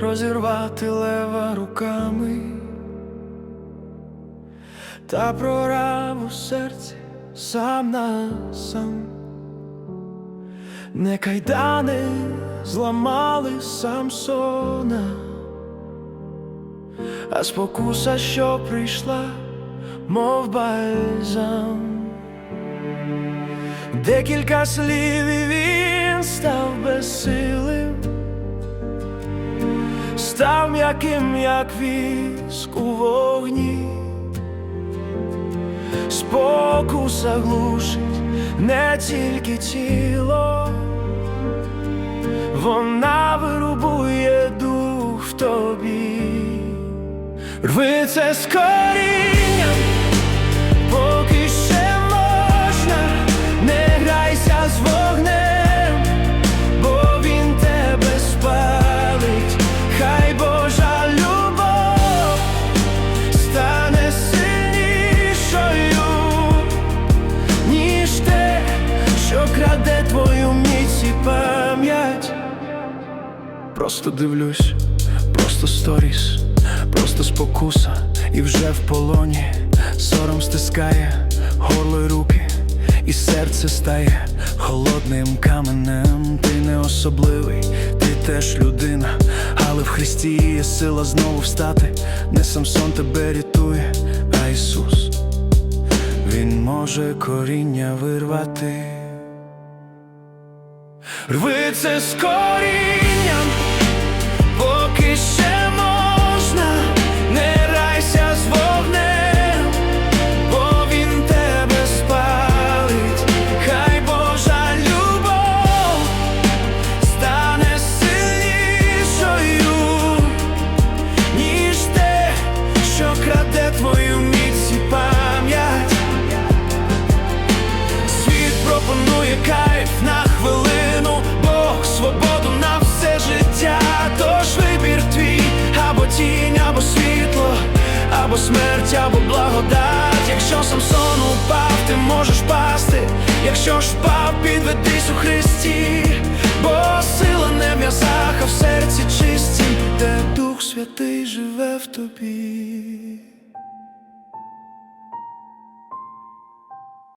розірвати лева руками, та прорав у серці сам на сам. Не кайдани зламали Самсона, а спокуса, що прийшла, мов бальзам. Декілька слів і він став безсилим, став м'яким, як віск у вогні, спокуса глушить не тільки тіло, вона вирубує дух в тобі, рви це з Просто дивлюсь, просто сторіс, просто спокуса, і вже в полоні сором стискає горло й руки, і серце стає холодним каменем. Ти не особливий, ти теж людина, але в Христі є сила знову встати. Не Самсон тебе рятує, а Ісус. Він може коріння вирвати. Рви це з корінням, тінь, або світло, або смерть, або благодать. Якщо Самсон упав, ти можеш пасти. Якщо ж впав, підведись у Христі, бо сила не в м'язах, а в серці чистім, де Дух Святий живе в тобі.